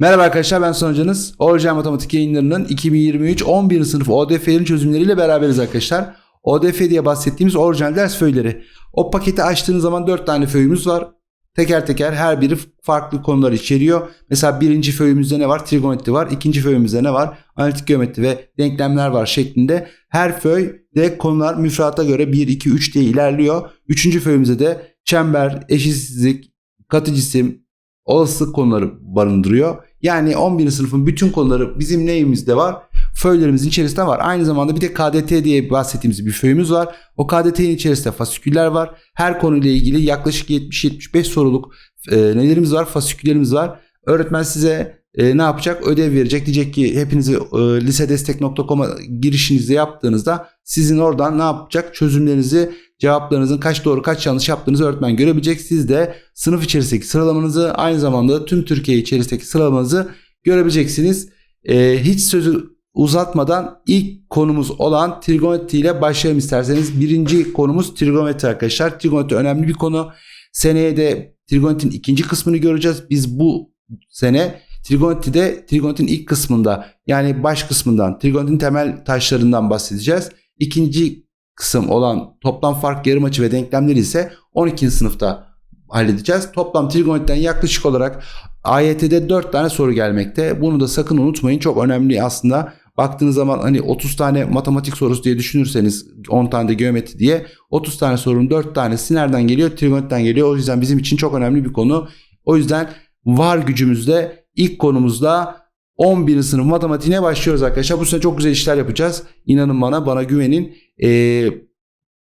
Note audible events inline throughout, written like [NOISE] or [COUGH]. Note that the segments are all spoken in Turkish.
Merhaba arkadaşlar ben Sonucanız. Orijinal Matematik yayınlarının 2023 11. sınıf ODF'nin çözümleriyle beraberiz arkadaşlar. ODF diye bahsettiğimiz orijinal ders föyleri. O paketi açtığınız zaman 4 tane föyümüz var. Teker teker her biri farklı konular içeriyor. Mesela birinci föyümüzde ne var? Trigonometri var. İkinci föyümüzde ne var? Analitik geometri ve denklemler var şeklinde. Her föyde konular müfredata göre 1, 2, 3 diye ilerliyor. Üçüncü föyümüzde de çember, eşitsizlik, katı cisim, olasılık konuları barındırıyor. Yani 11. sınıfın bütün konuları bizim neyimizde var? Föylerimizin içerisinde var. Aynı zamanda bir de KDT diye bahsettiğimiz bir föyümüz var. O KDT'nin içerisinde fasiküller var. Her konuyla ilgili yaklaşık 70-75 soruluk e, nelerimiz var? Fasiküllerimiz var. Öğretmen size e, ne yapacak? Ödev verecek. Diyecek ki hepinizi e, lisedestek.com'a girişinizi yaptığınızda sizin oradan ne yapacak? Çözümlerinizi cevaplarınızın kaç doğru kaç yanlış yaptığınızı öğretmen görebilecek. Siz de sınıf içerisindeki sıralamanızı aynı zamanda tüm Türkiye içerisindeki sıralamanızı görebileceksiniz. Ee, hiç sözü uzatmadan ilk konumuz olan trigonometri ile başlayalım isterseniz. Birinci konumuz trigonometri arkadaşlar. Trigonometri önemli bir konu. Seneye de trigonometrinin ikinci kısmını göreceğiz. Biz bu sene trigonometride trigonometrinin ilk kısmında yani baş kısmından trigonometrinin temel taşlarından bahsedeceğiz. İkinci kısım olan toplam fark yarım açı ve denklemleri ise 12. sınıfta halledeceğiz. Toplam trigonometriden yaklaşık olarak AYT'de 4 tane soru gelmekte. Bunu da sakın unutmayın. Çok önemli aslında. Baktığınız zaman hani 30 tane matematik sorusu diye düşünürseniz 10 tane de geometri diye 30 tane sorunun 4 tanesi nereden geliyor? Trigonometriden geliyor. O yüzden bizim için çok önemli bir konu. O yüzden var gücümüzde ilk konumuzda 11. sınıf matematiğine başlıyoruz arkadaşlar. Bu sene çok güzel işler yapacağız. İnanın bana, bana güvenin. Ee,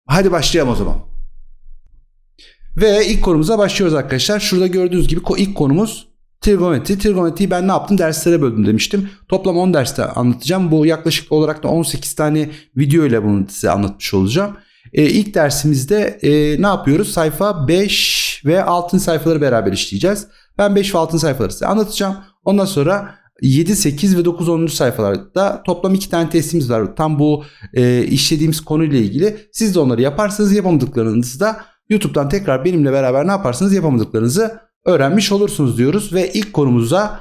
hadi başlayalım o zaman. Ve ilk konumuza başlıyoruz arkadaşlar. Şurada gördüğünüz gibi ilk konumuz trigonometri. Trigonometriyi ben ne yaptım? Derslere böldüm demiştim. Toplam 10 derste anlatacağım. Bu yaklaşık olarak da 18 tane video ile bunu size anlatmış olacağım. Ee, ilk dersimizde e, ne yapıyoruz? Sayfa 5 ve 6. sayfaları beraber işleyeceğiz. Ben 5 ve 6. sayfaları size anlatacağım. Ondan sonra 7, 8 ve 9, 10. sayfalarda toplam 2 tane testimiz var. Tam bu e, işlediğimiz konuyla ilgili. Siz de onları yaparsanız yapamadıklarınızı da YouTube'dan tekrar benimle beraber ne yaparsınız yapamadıklarınızı öğrenmiş olursunuz diyoruz. Ve ilk konumuza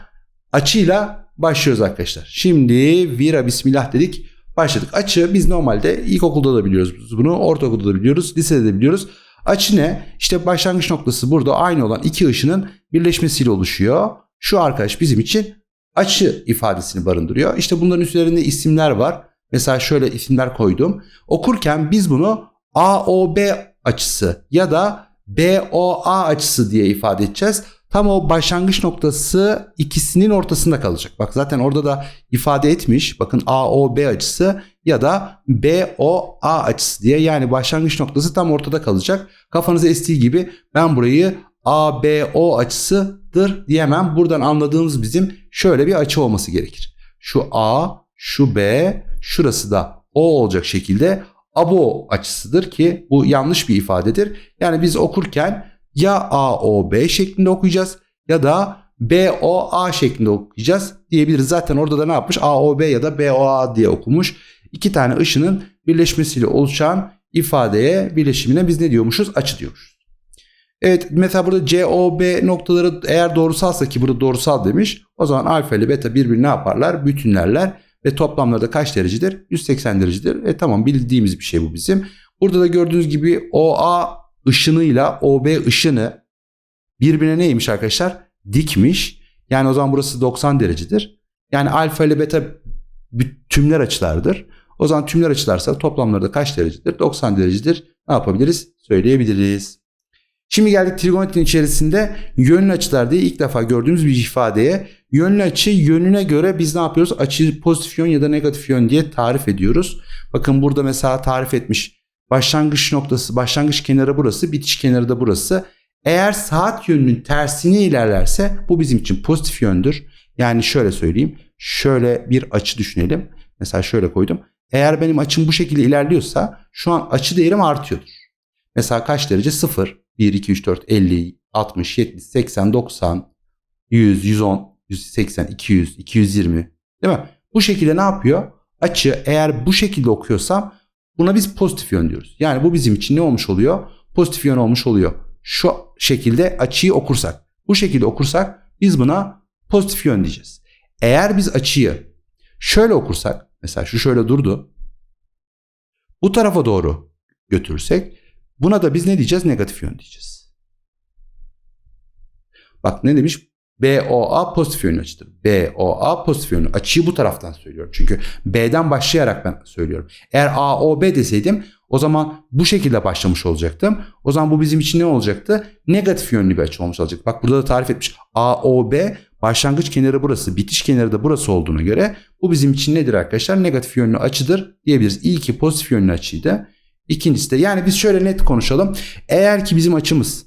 açıyla başlıyoruz arkadaşlar. Şimdi vira bismillah dedik. Başladık. Açı biz normalde ilkokulda da biliyoruz bunu. Ortaokulda da biliyoruz. Lisede de biliyoruz. Açı ne? İşte başlangıç noktası burada aynı olan iki ışının birleşmesiyle oluşuyor. Şu arkadaş bizim için açı ifadesini barındırıyor. İşte bunların üzerinde isimler var. Mesela şöyle isimler koydum. Okurken biz bunu AOB açısı ya da BOA açısı diye ifade edeceğiz. Tam o başlangıç noktası ikisinin ortasında kalacak. Bak zaten orada da ifade etmiş. Bakın AOB açısı ya da BOA açısı diye. Yani başlangıç noktası tam ortada kalacak. Kafanıza estiği gibi ben burayı ABO açısıdır diyemem. Buradan anladığımız bizim şöyle bir açı olması gerekir. Şu A, şu B, şurası da O olacak şekilde ABO açısıdır ki bu yanlış bir ifadedir. Yani biz okurken ya AOB şeklinde okuyacağız ya da BOA şeklinde okuyacağız diyebiliriz. Zaten orada da ne yapmış? AOB ya da BOA diye okumuş. İki tane ışının birleşmesiyle oluşan ifadeye, birleşimine biz ne diyormuşuz? Açı diyormuşuz. Evet mesela burada COB noktaları eğer doğrusalsa ki burada doğrusal demiş. O zaman alfa ile beta birbirini ne yaparlar? Bütünlerler ve toplamları kaç derecedir? 180 derecedir. E tamam bildiğimiz bir şey bu bizim. Burada da gördüğünüz gibi OA ışınıyla OB ışını birbirine neymiş arkadaşlar? Dikmiş. Yani o zaman burası 90 derecedir. Yani alfa ile beta tümler açılardır. O zaman tümler açılarsa toplamları da kaç derecedir? 90 derecedir. Ne yapabiliriz? Söyleyebiliriz. Şimdi geldik trigonometrinin içerisinde yönlü açılar diye ilk defa gördüğümüz bir ifadeye. Yönlü açı yönüne göre biz ne yapıyoruz? Açıyı pozitif yön ya da negatif yön diye tarif ediyoruz. Bakın burada mesela tarif etmiş. Başlangıç noktası, başlangıç kenarı burası, bitiş kenarı da burası. Eğer saat yönünün tersine ilerlerse bu bizim için pozitif yöndür. Yani şöyle söyleyeyim. Şöyle bir açı düşünelim. Mesela şöyle koydum. Eğer benim açım bu şekilde ilerliyorsa şu an açı değerim artıyordur. Mesela kaç derece? 0, 1, 2, 3, 4, 50, 60, 70, 80, 90, 100, 110, 180, 200, 220 değil mi? Bu şekilde ne yapıyor? Açı eğer bu şekilde okuyorsam buna biz pozitif yön diyoruz. Yani bu bizim için ne olmuş oluyor? Pozitif yön olmuş oluyor. Şu şekilde açıyı okursak. Bu şekilde okursak biz buna pozitif yön diyeceğiz. Eğer biz açıyı şöyle okursak mesela şu şöyle durdu. Bu tarafa doğru götürürsek buna da biz ne diyeceğiz? Negatif yön diyeceğiz. Bak ne demiş? BOA pozitif yönlü açıdır. BOA pozitif yönlü. Açıyı bu taraftan söylüyorum. Çünkü B'den başlayarak ben söylüyorum. Eğer AOB deseydim o zaman bu şekilde başlamış olacaktım. O zaman bu bizim için ne olacaktı? Negatif yönlü bir açı olmuş olacak. Bak burada da tarif etmiş. AOB başlangıç kenarı burası, bitiş kenarı da burası olduğuna göre bu bizim için nedir arkadaşlar? Negatif yönlü açıdır diyebiliriz. İlki pozitif yönlü açıydı. İkincisi de yani biz şöyle net konuşalım. Eğer ki bizim açımız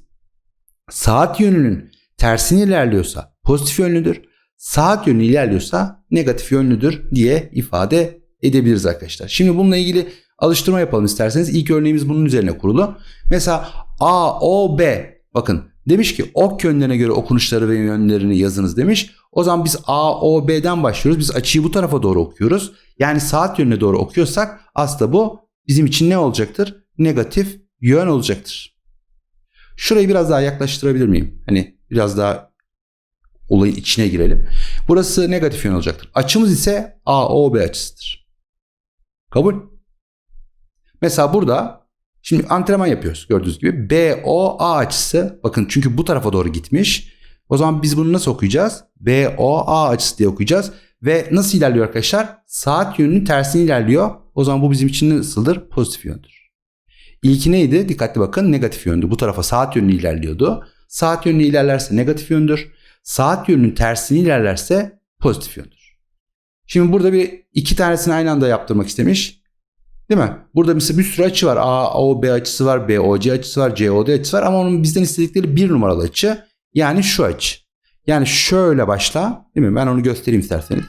saat yönünün tersini ilerliyorsa pozitif yönlüdür. Saat yönü ilerliyorsa negatif yönlüdür diye ifade edebiliriz arkadaşlar. Şimdi bununla ilgili alıştırma yapalım isterseniz. İlk örneğimiz bunun üzerine kurulu. Mesela A, O, B. Bakın demiş ki ok yönlerine göre okunuşları ve yönlerini yazınız demiş. O zaman biz A, O, B'den başlıyoruz. Biz açıyı bu tarafa doğru okuyoruz. Yani saat yönüne doğru okuyorsak aslında bu bizim için ne olacaktır? Negatif yön olacaktır. Şurayı biraz daha yaklaştırabilir miyim? Hani biraz daha olayın içine girelim. Burası negatif yön olacaktır. Açımız ise AOB açısıdır. Kabul? Mesela burada şimdi antrenman yapıyoruz gördüğünüz gibi. BOA açısı bakın çünkü bu tarafa doğru gitmiş. O zaman biz bunu nasıl okuyacağız? BOA açısı diye okuyacağız. Ve nasıl ilerliyor arkadaşlar? Saat yönünün tersine ilerliyor. O zaman bu bizim için nasıldır? Pozitif yöndür. İlki neydi? Dikkatli bakın negatif yöndü. Bu tarafa saat yönü ilerliyordu. Saat yönü ilerlerse negatif yöndür. Saat yönünün tersini ilerlerse pozitif yöndür. Şimdi burada bir iki tanesini aynı anda yaptırmak istemiş. Değil mi? Burada mesela bir sürü açı var. A, O, B açısı var. B, O, C açısı var. C, O, D açısı var. Ama onun bizden istedikleri bir numaralı açı. Yani şu açı. Yani şöyle başla. Değil mi? Ben onu göstereyim isterseniz.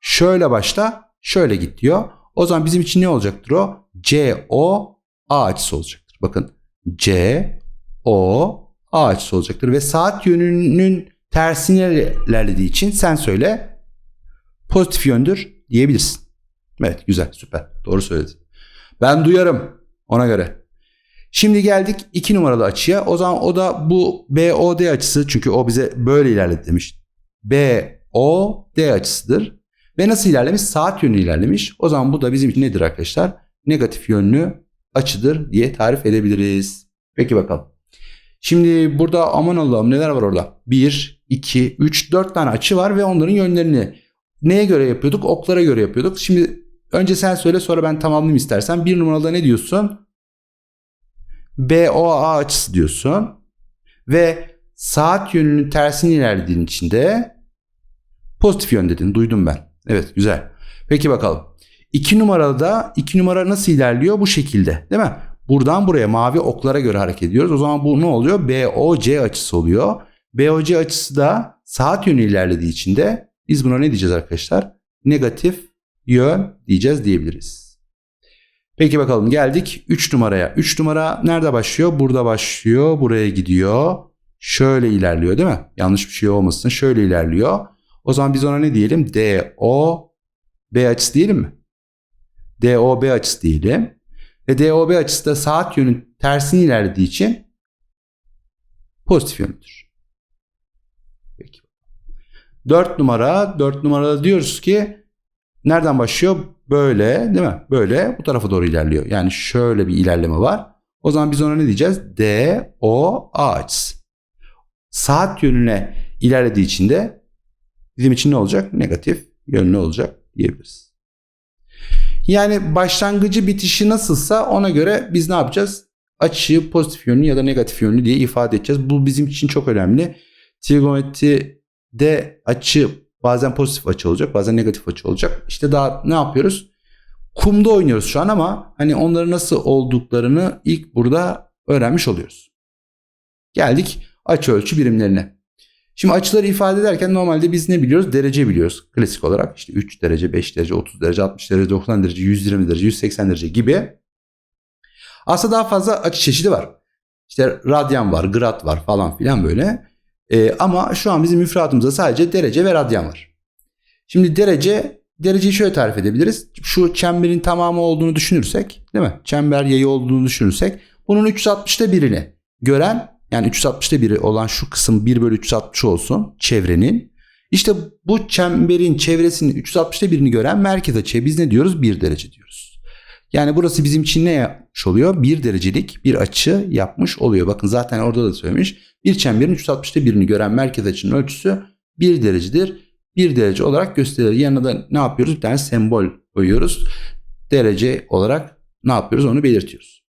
Şöyle başla. Şöyle git diyor. O zaman bizim için ne olacaktır o? C, O, A açısı olacaktır. Bakın C, O, A açısı olacaktır. Ve saat yönünün tersine ilerlediği için sen söyle pozitif yöndür diyebilirsin. Evet güzel süper doğru söyledin. Ben duyarım ona göre. Şimdi geldik 2 numaralı açıya. O zaman o da bu BOD açısı çünkü o bize böyle ilerledi demiş. BOD açısıdır. Ve nasıl ilerlemiş? Saat yönü ilerlemiş. O zaman bu da bizim için nedir arkadaşlar? Negatif yönlü açıdır diye tarif edebiliriz. Peki bakalım. Şimdi burada aman Allah'ım neler var orada? 1, 2, 3, 4 tane açı var ve onların yönlerini neye göre yapıyorduk? Oklara göre yapıyorduk. Şimdi önce sen söyle sonra ben tamamlayayım istersen. Bir numaralı ne diyorsun? BOA açısı diyorsun. Ve saat yönünün tersini ilerlediğin için de pozitif yön dedin. Duydum ben. Evet güzel. Peki bakalım. 2 numaralı 2 numara nasıl ilerliyor? Bu şekilde değil mi? Buradan buraya mavi oklara göre hareket ediyoruz. O zaman bu ne oluyor? BOC açısı oluyor. BOC açısı da saat yönü ilerlediği için de biz buna ne diyeceğiz arkadaşlar? Negatif yön diyeceğiz diyebiliriz. Peki bakalım geldik 3 numaraya. 3 numara nerede başlıyor? Burada başlıyor. Buraya gidiyor. Şöyle ilerliyor değil mi? Yanlış bir şey olmasın. Şöyle ilerliyor. O zaman biz ona ne diyelim? DO B açısı diyelim mi? DOB açısı diyelim. Ve DOB açısı da saat yönün tersini ilerlediği için pozitif yönüdür. Peki. 4 numara, 4 numarada diyoruz ki nereden başlıyor? Böyle değil mi? Böyle bu tarafa doğru ilerliyor. Yani şöyle bir ilerleme var. O zaman biz ona ne diyeceğiz? D, O, A açısı. Saat yönüne ilerlediği için de bizim için ne olacak? Negatif yönlü olacak diyebiliriz. Yani başlangıcı bitişi nasılsa ona göre biz ne yapacağız? Açıyı pozitif yönlü ya da negatif yönlü diye ifade edeceğiz. Bu bizim için çok önemli. Trigonometride açı bazen pozitif açı olacak bazen negatif açı olacak. İşte daha ne yapıyoruz? Kumda oynuyoruz şu an ama hani onların nasıl olduklarını ilk burada öğrenmiş oluyoruz. Geldik açı ölçü birimlerine. Şimdi açıları ifade ederken normalde biz ne biliyoruz? Derece biliyoruz. Klasik olarak işte 3 derece, 5 derece, 30 derece, 60 derece, 90 derece, 120 derece, 180 derece gibi. Aslında daha fazla açı çeşidi var. İşte radyan var, grad var falan filan böyle. Ee, ama şu an bizim müfredatımızda sadece derece ve radyan var. Şimdi derece, dereceyi şöyle tarif edebiliriz. Şu çemberin tamamı olduğunu düşünürsek, değil mi? Çember yayı olduğunu düşünürsek bunun 360'ta birini gören yani 360'ta biri olan şu kısım 1 bölü 360 olsun çevrenin. İşte bu çemberin çevresinin 360'ta birini gören merkez açıya biz ne diyoruz? 1 derece diyoruz. Yani burası bizim için ne yapmış oluyor? 1 derecelik bir açı yapmış oluyor. Bakın zaten orada da söylemiş. Bir çemberin 360'ta birini gören merkez açının ölçüsü 1 derecedir. 1 derece olarak gösterilir. Yanına da ne yapıyoruz? Bir tane sembol koyuyoruz. Derece olarak ne yapıyoruz onu belirtiyoruz.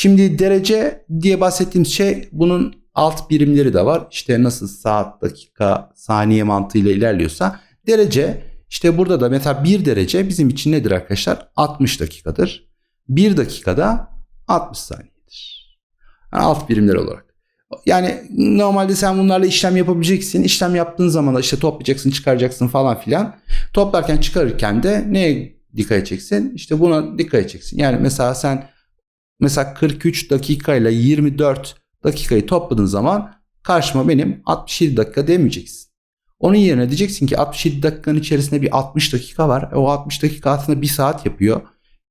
Şimdi derece diye bahsettiğimiz şey bunun alt birimleri de var. İşte nasıl saat, dakika, saniye mantığıyla ilerliyorsa derece işte burada da mesela 1 derece bizim için nedir arkadaşlar? 60 dakikadır. 1 dakikada 60 saniyedir. Yani alt birimler olarak. Yani normalde sen bunlarla işlem yapabileceksin. İşlem yaptığın zaman da işte toplayacaksın, çıkaracaksın falan filan. Toplarken çıkarırken de neye dikkat edeceksin? İşte buna dikkat edeceksin. Yani mesela sen mesela 43 dakika ile 24 dakikayı topladığın zaman karşıma benim 67 dakika demeyeceksin. Onun yerine diyeceksin ki 67 dakikanın içerisinde bir 60 dakika var. O 60 dakika aslında bir saat yapıyor.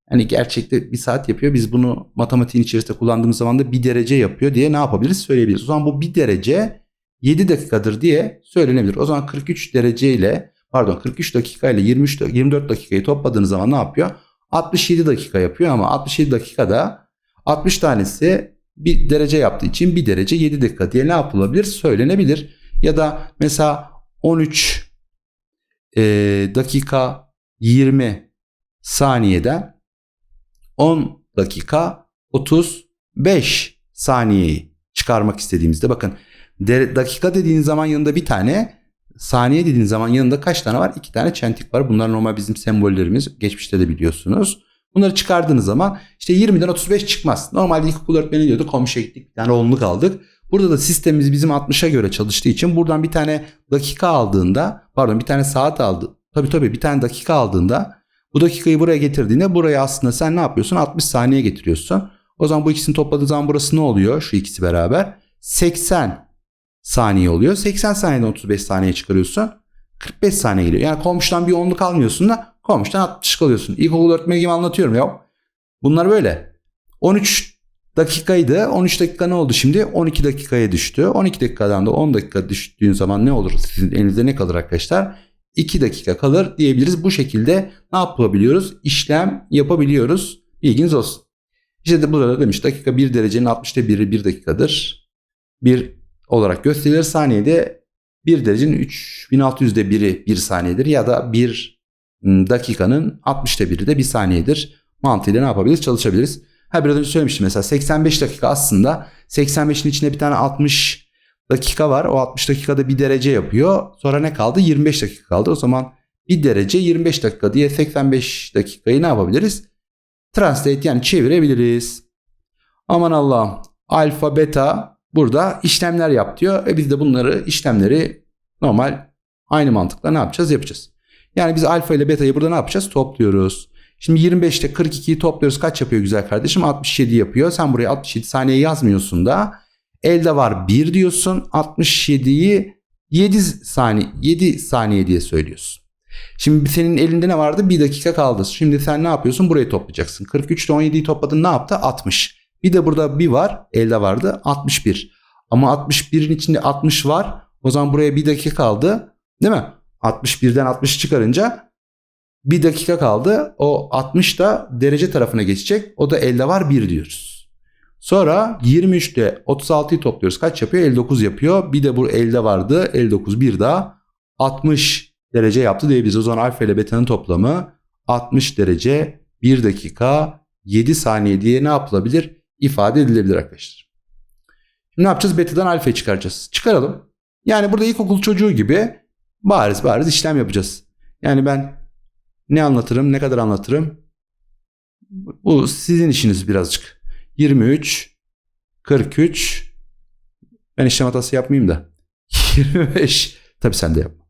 Hani gerçekte bir saat yapıyor. Biz bunu matematiğin içerisinde kullandığımız zaman da bir derece yapıyor diye ne yapabiliriz söyleyebiliriz. O zaman bu bir derece 7 dakikadır diye söylenebilir. O zaman 43 derece ile pardon 43 dakika ile 23 24 dakikayı topladığınız zaman ne yapıyor? 67 dakika yapıyor ama 67 dakikada 60 tanesi bir derece yaptığı için bir derece 7 dakika diye ne yapılabilir? Söylenebilir. Ya da mesela 13 e, dakika 20 saniyeden 10 dakika 35 saniyeyi çıkarmak istediğimizde bakın dakika dediğin zaman yanında bir tane saniye dediğin zaman yanında kaç tane var? İki tane çentik var. Bunlar normal bizim sembollerimiz. Geçmişte de biliyorsunuz. Bunları çıkardığınız zaman işte 20'den 35 çıkmaz. Normalde ilkokul öğretmeni diyordu komşuya gittik bir tane onluk aldık. Burada da sistemimiz bizim 60'a göre çalıştığı için buradan bir tane dakika aldığında pardon bir tane saat aldı. Tabii tabii bir tane dakika aldığında bu dakikayı buraya getirdiğinde buraya aslında sen ne yapıyorsun? 60 saniye getiriyorsun. O zaman bu ikisini topladığı zaman burası ne oluyor? Şu ikisi beraber 80 saniye oluyor. 80 saniyeden 35 saniye çıkarıyorsun. 45 saniye geliyor. Yani komşudan bir onluk almıyorsun da komşudan 60 kalıyorsun. İlkokul öğretmeni gibi anlatıyorum ya. Bunlar böyle. 13 dakikaydı. 13 dakika ne oldu şimdi? 12 dakikaya düştü. 12 dakikadan da 10 dakika düştüğün zaman ne olur? Sizin elinizde ne kalır arkadaşlar? 2 dakika kalır diyebiliriz. Bu şekilde ne yapabiliyoruz? İşlem yapabiliyoruz. Bilginiz olsun. İşte de burada demiş dakika 1 derecenin 60'ta 1'i 1 dakikadır. 1 olarak gösterilir. Saniyede 1 derecenin 3600'de 1'i 1 saniyedir. Ya da 1 dakikanın 60'ta 1'i de 1 saniyedir. Mantığıyla ne yapabiliriz? Çalışabiliriz. Ha biraz önce söylemiştim mesela 85 dakika aslında 85'in içinde bir tane 60 dakika var. O 60 dakikada bir derece yapıyor. Sonra ne kaldı? 25 dakika kaldı. O zaman bir derece 25 dakika diye 85 dakikayı ne yapabiliriz? Translate yani çevirebiliriz. Aman Allah'ım. Alfa, beta burada işlemler yap diyor. E biz de bunları işlemleri normal aynı mantıkla ne yapacağız? Yapacağız. Yani biz alfa ile beta'yı burada ne yapacağız? Topluyoruz. Şimdi 25'te 42'yi topluyoruz. Kaç yapıyor güzel kardeşim? 67 yapıyor. Sen buraya 67 saniye yazmıyorsun da. Elde var 1 diyorsun. 67'yi 7 saniye 7 saniye diye söylüyorsun. Şimdi senin elinde ne vardı? 1 dakika kaldı. Şimdi sen ne yapıyorsun? Burayı toplayacaksın. 43 ile 17'yi topladın ne yaptı? 60. Bir de burada bir var. Elde vardı. 61. Ama 61'in içinde 60 var. O zaman buraya 1 dakika kaldı. Değil mi? 61'den 60 çıkarınca bir dakika kaldı. O 60 da derece tarafına geçecek. O da elde var 1 diyoruz. Sonra 23 ile 36'yı topluyoruz. Kaç yapıyor? 59 yapıyor. Bir de bu elde vardı. 59 bir daha 60 derece yaptı diyebiliriz. O zaman alfa ile beta'nın toplamı 60 derece 1 dakika 7 saniye diye ne yapılabilir? ifade edilebilir arkadaşlar. Şimdi ne yapacağız? Beta'dan alfayı çıkaracağız. Çıkaralım. Yani burada ilkokul çocuğu gibi bariz bariz işlem yapacağız. Yani ben ne anlatırım, ne kadar anlatırım? Bu sizin işiniz birazcık. 23, 43, ben işlem hatası yapmayayım da. [LAUGHS] 25, tabii sen de yapma.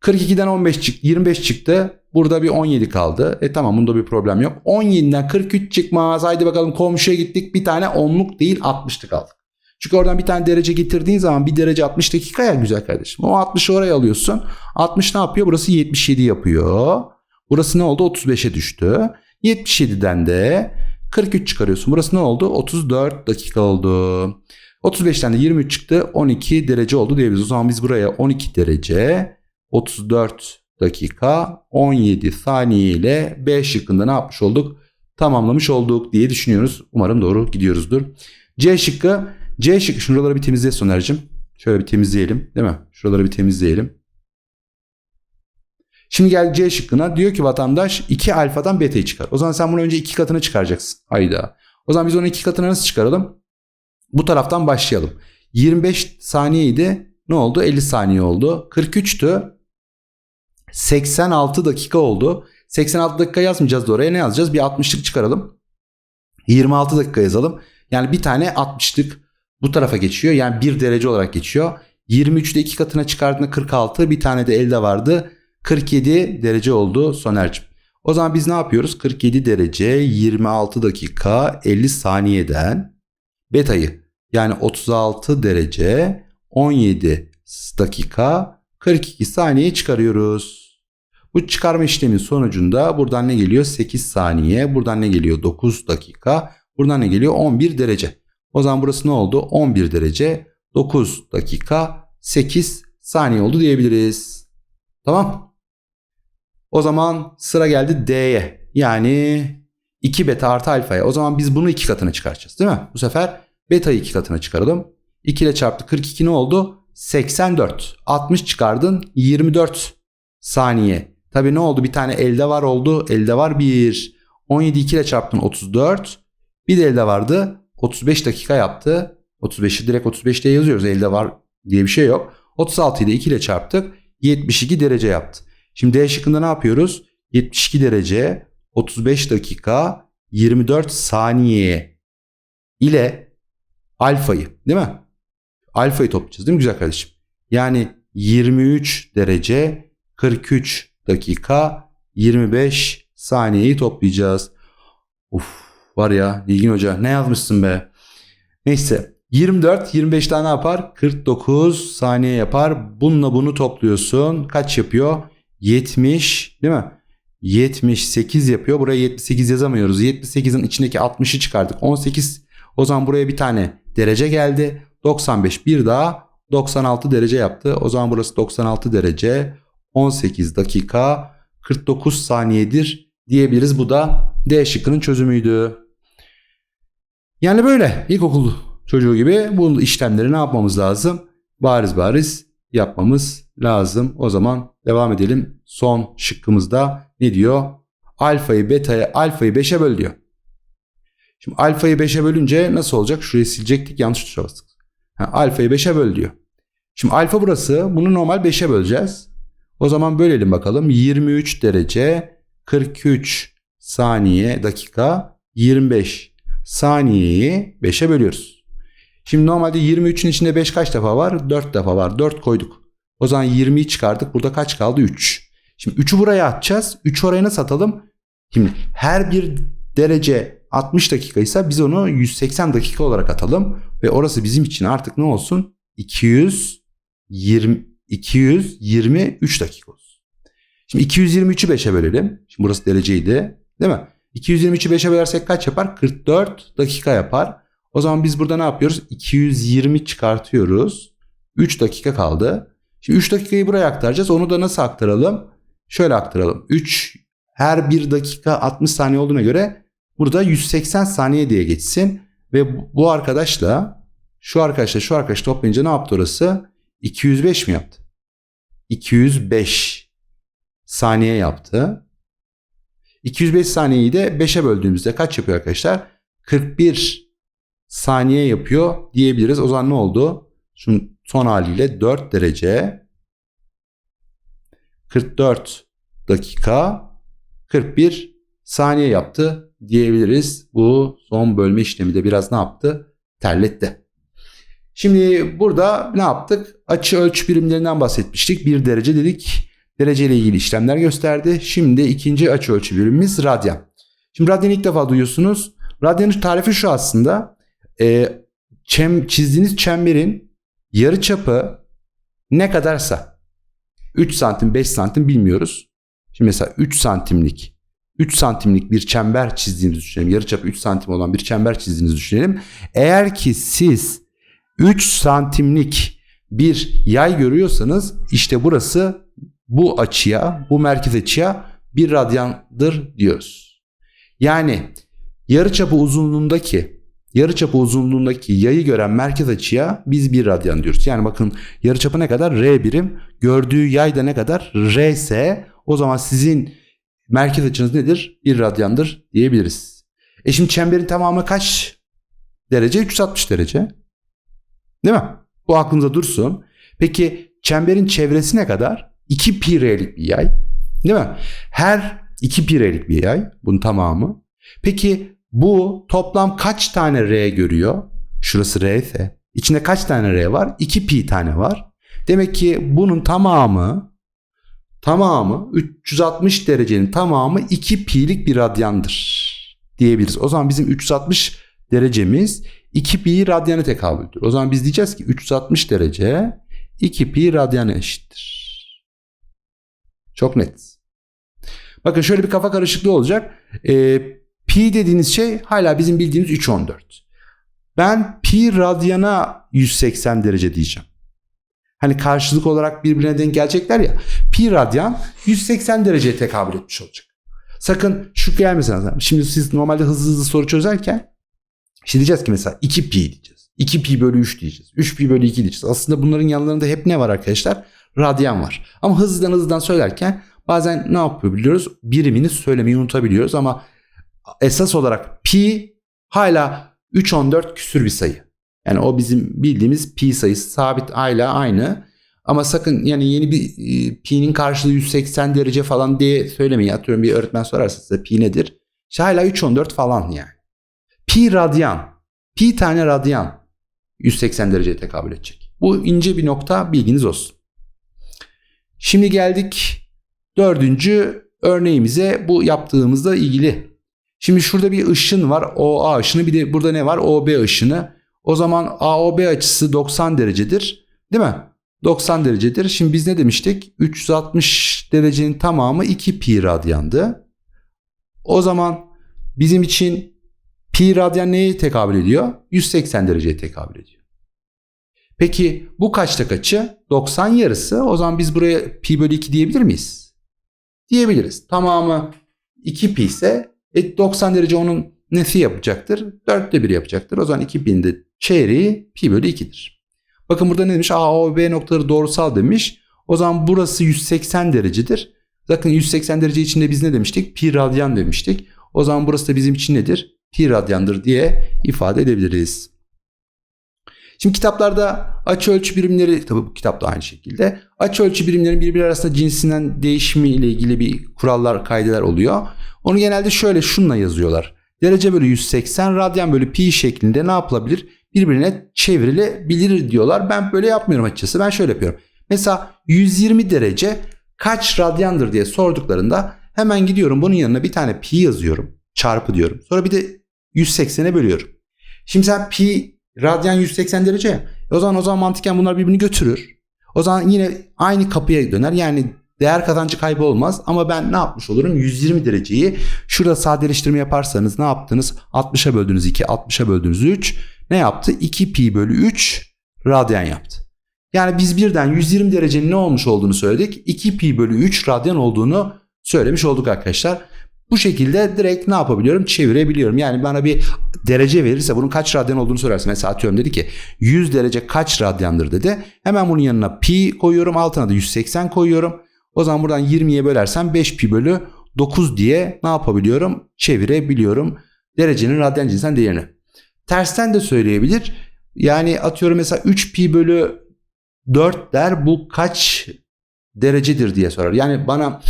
42'den 15 çıktı, 25 çıktı. Burada bir 17 kaldı. E tamam bunda bir problem yok. 17'den 43 çıkmaz. Haydi bakalım komşuya gittik. Bir tane onluk değil 60'lık aldık. Çünkü oradan bir tane derece getirdiğin zaman bir derece 60 dakika ya güzel kardeşim. O 60'ı oraya alıyorsun. 60 ne yapıyor? Burası 77 yapıyor. Burası ne oldu? 35'e düştü. 77'den de 43 çıkarıyorsun. Burası ne oldu? 34 dakika oldu. 35'ten de 23 çıktı 12 derece oldu diyebiliriz. O zaman biz buraya 12 derece 34 dakika 17 saniye ile B şıkkında ne yapmış olduk? Tamamlamış olduk diye düşünüyoruz. Umarım doğru gidiyoruzdur. C şıkkı. C şıkkı şuraları bir temizle Soner'cim. Şöyle bir temizleyelim değil mi? Şuraları bir temizleyelim. Şimdi gel C şıkkına diyor ki vatandaş 2 alfadan beta'yı çıkar. O zaman sen bunu önce 2 katını çıkaracaksın. Hayda. O zaman biz onu 2 katına nasıl çıkaralım? Bu taraftan başlayalım. 25 saniyeydi. Ne oldu? 50 saniye oldu. 43'tü. 86 dakika oldu. 86 dakika yazmayacağız da oraya ne yazacağız? Bir 60'lık çıkaralım. 26 dakika yazalım. Yani bir tane 60'lık bu tarafa geçiyor. Yani 1 derece olarak geçiyor. 23'de 2 katına çıkardığında 46. Bir tane de elde vardı. 47 derece oldu Soner'cim. O zaman biz ne yapıyoruz? 47 derece 26 dakika 50 saniyeden beta'yı yani 36 derece 17 dakika 42 saniye çıkarıyoruz. Bu çıkarma işlemin sonucunda buradan ne geliyor? 8 saniye. Buradan ne geliyor? 9 dakika. Buradan ne geliyor? 11 derece. O zaman burası ne oldu? 11 derece 9 dakika 8 saniye oldu diyebiliriz. Tamam. O zaman sıra geldi D'ye. Yani 2 beta artı alfaya. O zaman biz bunu 2 katına çıkaracağız değil mi? Bu sefer beta'yı 2 katına çıkaralım. 2 ile çarptı 42 ne oldu? 84. 60 çıkardın 24 saniye. Tabii ne oldu? Bir tane elde var oldu. Elde var 1. 17 2 ile çarptın 34. Bir de elde vardı. 35 dakika yaptı. 35'i direkt 35 diye yazıyoruz. Elde var diye bir şey yok. 36 ile 2 ile çarptık. 72 derece yaptı. Şimdi D şıkkında ne yapıyoruz? 72 derece 35 dakika 24 saniye ile alfayı değil mi? Alfayı toplayacağız değil mi güzel kardeşim? Yani 23 derece 43 dakika 25 saniyeyi toplayacağız. Uf var ya Bilgin Hoca ne yazmışsın be? Neyse 24 25'ten ne yapar? 49 saniye yapar. Bununla bunu topluyorsun. Kaç yapıyor? 70 değil mi? 78 yapıyor. Buraya 78 yazamıyoruz. 78'in içindeki 60'ı çıkardık. 18 o zaman buraya bir tane derece geldi. 95 bir daha 96 derece yaptı. O zaman burası 96 derece 18 dakika 49 saniyedir diyebiliriz. Bu da D şıkkının çözümüydü. Yani böyle ilkokul çocuğu gibi bu işlemleri ne yapmamız lazım? Bariz bariz yapmamız lazım. O zaman devam edelim. Son şıkkımızda ne diyor? Alfayı beta'ya alfayı 5'e böl diyor. Şimdi alfayı 5'e bölünce nasıl olacak? Şurayı silecektik yanlış tuşa bastık. Ha, alfayı 5'e böl diyor. Şimdi alfa burası. Bunu normal 5'e böleceğiz. O zaman bölelim bakalım. 23 derece 43 saniye dakika 25 saniyeyi 5'e bölüyoruz. Şimdi normalde 23'ün içinde 5 kaç defa var? 4 defa var. 4 koyduk. O zaman 20'yi çıkardık. Burada kaç kaldı? 3. Şimdi 3'ü buraya atacağız. 3 oraya nasıl atalım? Şimdi her bir derece 60 dakikaysa biz onu 180 dakika olarak atalım. Ve orası bizim için artık ne olsun? 220, 223 dakika olsun. Şimdi 223'ü 5'e bölelim. Şimdi burası dereceydi. Değil mi? 223'ü 5'e bölersek kaç yapar? 44 dakika yapar. O zaman biz burada ne yapıyoruz? 220 çıkartıyoruz. 3 dakika kaldı. Şimdi 3 dakikayı buraya aktaracağız. Onu da nasıl aktaralım? Şöyle aktaralım. 3 her 1 dakika 60 saniye olduğuna göre burada 180 saniye diye geçsin. Ve bu arkadaşla şu arkadaşla şu arkadaş toplayınca ne yaptı orası? 205 mi yaptı? 205 saniye yaptı. 205 saniyeyi de 5'e böldüğümüzde kaç yapıyor arkadaşlar? 41 saniye yapıyor diyebiliriz. O zaman ne oldu? Şu son haliyle 4 derece 44 dakika 41 saniye yaptı diyebiliriz. Bu son bölme işlemi de biraz ne yaptı? Terletti. Şimdi burada ne yaptık? Açı ölçü birimlerinden bahsetmiştik. Bir derece dedik. Derece ile ilgili işlemler gösterdi. Şimdi ikinci açı ölçü birimimiz radyan. Şimdi radyanı ilk defa duyuyorsunuz. Radyanın tarifi şu aslında. Ee, çem, çizdiğiniz çemberin yarı çapı ne kadarsa 3 santim 5 santim bilmiyoruz. Şimdi mesela 3 santimlik 3 santimlik bir çember çizdiğinizi düşünelim. Yarıçapı 3 santim olan bir çember çizdiğinizi düşünelim. Eğer ki siz 3 santimlik bir yay görüyorsanız işte burası bu açıya, bu merkez açıya bir radyandır diyoruz. Yani yarıçapı uzunluğundaki yarıçapı uzunluğundaki yayı gören merkez açıya biz bir radyan diyoruz. Yani bakın yarıçapı ne kadar? R birim. Gördüğü yay da ne kadar? R ise o zaman sizin merkez açınız nedir? Bir radyandır diyebiliriz. E şimdi çemberin tamamı kaç derece? 360 derece. Değil mi? Bu aklınıza dursun. Peki çemberin çevresi ne kadar? 2 pi r'lik bir yay. Değil mi? Her 2 pi r'lik bir yay. Bunun tamamı. Peki bu toplam kaç tane r görüyor? Şurası r ise. İçinde kaç tane r var? 2 pi tane var. Demek ki bunun tamamı tamamı 360 derecenin tamamı 2 pi'lik bir radyandır diyebiliriz. O zaman bizim 360 derecemiz 2 pi radyana tekabüldür. O zaman biz diyeceğiz ki 360 derece 2 pi radyana eşittir. Çok net. Bakın şöyle bir kafa karışıklığı olacak. Ee, pi dediğiniz şey hala bizim bildiğimiz 3.14. Ben pi radyana 180 derece diyeceğim. Hani karşılık olarak birbirine denk gelecekler ya. Pi radyan 180 dereceye tekabül etmiş olacak. Sakın şu gelmesin. Şimdi siz normalde hızlı hızlı soru çözerken Şimdi diyeceğiz ki mesela 2 pi diyeceğiz. 2 pi bölü 3 diyeceğiz. 3 pi bölü 2 diyeceğiz. Aslında bunların yanlarında hep ne var arkadaşlar? Radyan var. Ama hızlıdan hızlıdan söylerken bazen ne yapabiliyoruz? Birimini söylemeyi unutabiliyoruz ama esas olarak pi hala 3.14 küsür bir sayı. Yani o bizim bildiğimiz pi sayısı sabit hala aynı. Ama sakın yani yeni bir e, pi'nin karşılığı 180 derece falan diye söylemeyin. Atıyorum bir öğretmen sorarsa size pi nedir? İşte hala 3.14 falan yani. Pi radyan. Pi tane radyan 180 dereceye tekabül edecek. Bu ince bir nokta bilginiz olsun. Şimdi geldik dördüncü örneğimize bu yaptığımızda ilgili. Şimdi şurada bir ışın var. OA ışını bir de burada ne var? OB ışını. O zaman AOB açısı 90 derecedir. Değil mi? 90 derecedir. Şimdi biz ne demiştik? 360 derecenin tamamı 2 pi radyandı. O zaman bizim için pi radyan neye tekabül ediyor? 180 dereceye tekabül ediyor. Peki bu kaçta kaçı? 90 yarısı. O zaman biz buraya pi bölü 2 diyebilir miyiz? Diyebiliriz. Tamamı 2 pi ise e, 90 derece onun nesi yapacaktır? 4'te 1 yapacaktır. O zaman 2 de çeyreği pi bölü 2'dir. Bakın burada ne demiş? A, O, B noktaları doğrusal demiş. O zaman burası 180 derecedir. Bakın 180 derece içinde biz ne demiştik? Pi radyan demiştik. O zaman burası da bizim için nedir? pi radyandır diye ifade edebiliriz. Şimdi kitaplarda açı ölçü birimleri tabi bu kitapta aynı şekilde açı ölçü birimlerin birbiri arasında cinsinden değişimi ile ilgili bir kurallar kaideler oluyor. Onu genelde şöyle şunla yazıyorlar. Derece bölü 180 radyan bölü pi şeklinde ne yapılabilir? Birbirine çevrilebilir diyorlar. Ben böyle yapmıyorum açıkçası. Ben şöyle yapıyorum. Mesela 120 derece kaç radyandır diye sorduklarında hemen gidiyorum bunun yanına bir tane pi yazıyorum. Çarpı diyorum. Sonra bir de 180'e bölüyorum. Şimdi sen pi radyan 180 derece ya. E o zaman o zaman mantıken bunlar birbirini götürür. O zaman yine aynı kapıya döner. Yani değer kazancı kaybı olmaz. Ama ben ne yapmış olurum? 120 dereceyi şurada sadeleştirme yaparsanız ne yaptınız? 60'a böldünüz 2, 60'a böldünüz 3. Ne yaptı? 2 pi bölü 3 radyan yaptı. Yani biz birden 120 derecenin ne olmuş olduğunu söyledik. 2 pi bölü 3 radyan olduğunu söylemiş olduk arkadaşlar. Bu şekilde direkt ne yapabiliyorum? Çevirebiliyorum. Yani bana bir derece verirse bunun kaç radyan olduğunu sorarsa mesela atıyorum dedi ki 100 derece kaç radyandır dedi. Hemen bunun yanına pi koyuyorum altına da 180 koyuyorum. O zaman buradan 20'ye bölersem 5 pi bölü 9 diye ne yapabiliyorum? Çevirebiliyorum derecenin radyan cinsinden değerini. Tersten de söyleyebilir. Yani atıyorum mesela 3 pi bölü 4 der bu kaç derecedir diye sorar. Yani bana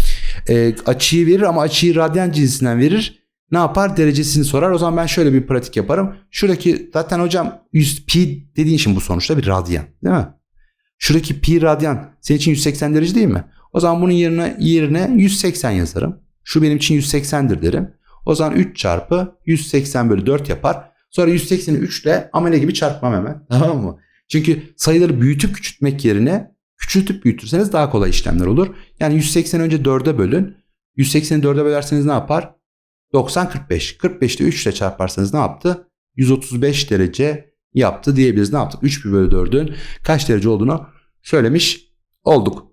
e, açıyı verir ama açıyı radyan cinsinden verir. Ne yapar? Derecesini sorar. O zaman ben şöyle bir pratik yaparım. Şuradaki zaten hocam 100 pi dediğin için bu sonuçta bir radyan değil mi? Şuradaki pi radyan senin için 180 derece değil mi? O zaman bunun yerine yerine 180 yazarım. Şu benim için 180'dir derim. O zaman 3 çarpı 180 bölü 4 yapar. Sonra 180'i 3 ile amele gibi çarpmam hemen. [LAUGHS] Tamam mı? Çünkü sayıları büyütüp küçültmek yerine Küçültüp büyütürseniz daha kolay işlemler olur. Yani 180 önce 4'e bölün. 180'i 4'e bölerseniz ne yapar? 90 45. 45'te 3 ile çarparsanız ne yaptı? 135 derece yaptı diyebiliriz. Ne yaptık? 3 pi bölü 4'ün kaç derece olduğunu söylemiş olduk.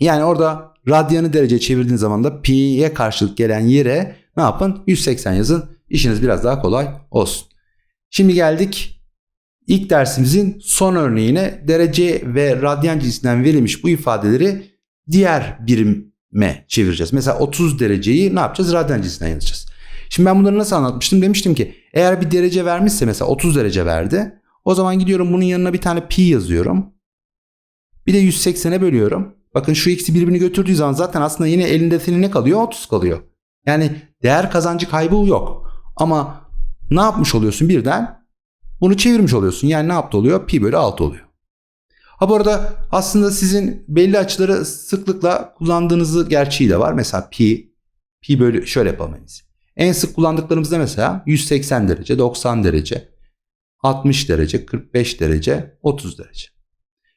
Yani orada radyanı derece çevirdiğiniz zaman da pi'ye karşılık gelen yere ne yapın? 180 yazın. İşiniz biraz daha kolay olsun. Şimdi geldik ilk dersimizin son örneğine derece ve radyan cinsinden verilmiş bu ifadeleri diğer birime çevireceğiz. Mesela 30 dereceyi ne yapacağız? Radyan cinsinden yazacağız. Şimdi ben bunları nasıl anlatmıştım? Demiştim ki eğer bir derece vermişse mesela 30 derece verdi. O zaman gidiyorum bunun yanına bir tane pi yazıyorum. Bir de 180'e bölüyorum. Bakın şu ikisi birbirini götürdüğü zaman zaten aslında yine elinde senin ne kalıyor? 30 kalıyor. Yani değer kazancı kaybı yok. Ama ne yapmış oluyorsun birden? Bunu çevirmiş oluyorsun. Yani ne yaptı oluyor? Pi bölü 6 oluyor. Ha bu arada aslında sizin belli açıları sıklıkla kullandığınızı gerçeği de var. Mesela pi, pi bölü şöyle yapamayız. En sık kullandıklarımızda mesela 180 derece, 90 derece, 60 derece, 45 derece, 30 derece.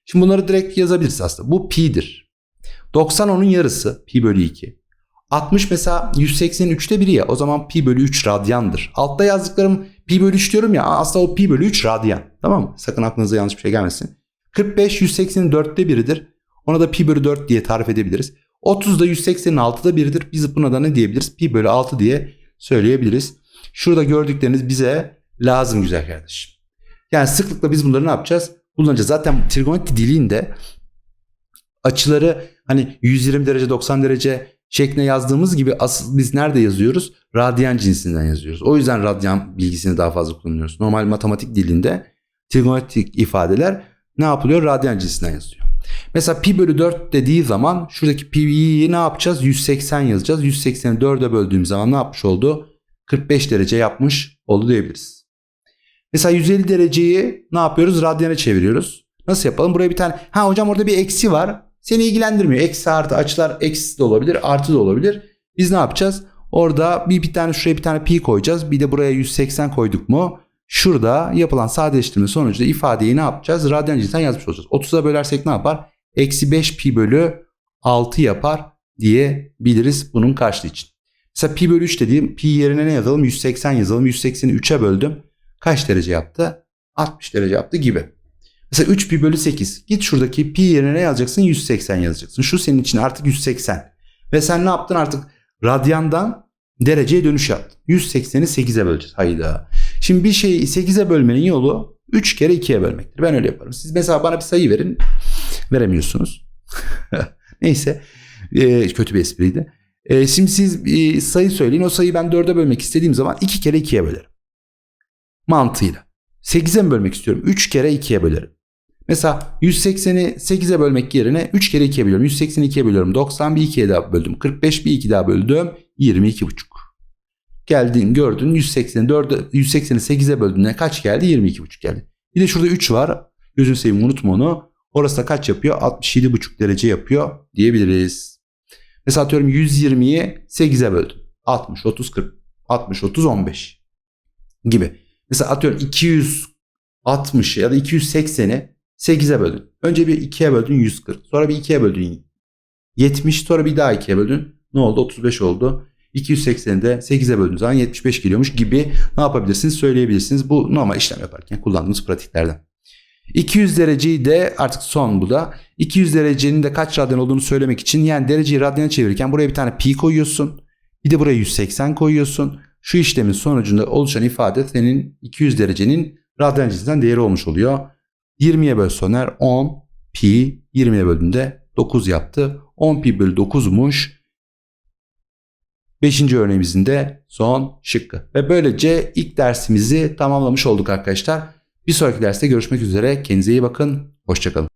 Şimdi bunları direkt yazabiliriz aslında. Bu pi'dir. 90 onun yarısı pi bölü 2. 60 mesela 180'in 3'te biri ya o zaman pi bölü 3 radyandır. Altta yazdıklarım pi bölü 3 diyorum ya aslında o pi bölü 3 radyan. Tamam mı? Sakın aklınıza yanlış bir şey gelmesin. 45 180'in 4'te biridir. Ona da pi bölü 4 diye tarif edebiliriz. 30 da 180'in 6'da biridir. Biz buna da ne diyebiliriz? Pi bölü 6 diye söyleyebiliriz. Şurada gördükleriniz bize lazım güzel kardeşim. Yani sıklıkla biz bunları ne yapacağız? Kullanacağız. Zaten trigonometri dilinde açıları hani 120 derece 90 derece şeklinde yazdığımız gibi asıl biz nerede yazıyoruz? Radyan cinsinden yazıyoruz. O yüzden radyan bilgisini daha fazla kullanıyoruz. Normal matematik dilinde trigonometrik ifadeler ne yapılıyor? Radyan cinsinden yazılıyor. Mesela pi bölü 4 dediği zaman şuradaki pi'yi ne yapacağız? 180 yazacağız. 180'i 4'e böldüğüm zaman ne yapmış oldu? 45 derece yapmış oldu diyebiliriz. Mesela 150 dereceyi ne yapıyoruz? Radyana çeviriyoruz. Nasıl yapalım? Buraya bir tane ha hocam orada bir eksi var. Seni ilgilendirmiyor. Eksi artı açılar eksi de olabilir, artı da olabilir. Biz ne yapacağız? Orada bir, bir tane şuraya bir tane pi koyacağız. Bir de buraya 180 koyduk mu? Şurada yapılan sadeleştirme sonucunda ifadeyi ne yapacağız? Radyan cinsinden yazmış olacağız. 30'a bölersek ne yapar? Eksi 5 pi bölü 6 yapar diyebiliriz bunun karşılığı için. Mesela pi bölü 3 dediğim pi yerine ne yazalım? 180 yazalım. 180'i 3'e böldüm. Kaç derece yaptı? 60 derece yaptı gibi. Mesela 3 pi bölü 8. Git şuradaki pi yerine ne yazacaksın? 180 yazacaksın. Şu senin için artık 180. Ve sen ne yaptın artık? Radyandan dereceye dönüş yaptın. 180'i 8'e böleceğiz. Hayda. Şimdi bir şeyi 8'e bölmenin yolu 3 kere 2'ye bölmektir. Ben öyle yaparım. Siz mesela bana bir sayı verin. Veremiyorsunuz. [LAUGHS] Neyse. Ee, kötü bir espriydi. Ee, şimdi siz bir sayı söyleyin. O sayıyı ben 4'e bölmek istediğim zaman 2 kere 2'ye bölerim. Mantığıyla. 8'e mi bölmek istiyorum? 3 kere 2'ye bölerim. Mesela 180'i 8'e bölmek yerine 3 kere 2'ye bölüyorum. 180'i 2'ye bölüyorum. 90 bir 2'ye daha böldüm. 45 bir 2 daha böldüm. 22,5. Geldin gördün 180'i 4'e 180'i 8'e böldüğünde kaç geldi? 22,5 geldi. Bir de şurada 3 var. Gözünü seveyim unutma onu. Orası da kaç yapıyor? 67,5 derece yapıyor diyebiliriz. Mesela atıyorum 120'yi 8'e böldüm. 60, 30, 40. 60, 30, 15 gibi. Mesela atıyorum 260 ya da 280'i 8'e böldün. Önce bir 2'ye böldün 140. Sonra bir 2'ye böldün 70. Sonra bir daha 2'ye böldün. Ne oldu? 35 oldu. 280'i de 8'e böldüğünüz zaman 75 geliyormuş gibi ne yapabilirsiniz söyleyebilirsiniz. Bu normal işlem yaparken kullandığımız pratiklerden. 200 dereceyi de artık son bu da. 200 derecenin de kaç radyan olduğunu söylemek için yani dereceyi radyana çevirirken buraya bir tane pi koyuyorsun. Bir de buraya 180 koyuyorsun. Şu işlemin sonucunda oluşan ifade senin 200 derecenin radyan cinsinden değeri olmuş oluyor. 20'ye böl soner 10 pi 20'ye böldüğünde 9 yaptı. 10 pi bölü 9'muş. Beşinci örneğimizin de son şıkkı. Ve böylece ilk dersimizi tamamlamış olduk arkadaşlar. Bir sonraki derste görüşmek üzere. Kendinize iyi bakın. Hoşçakalın.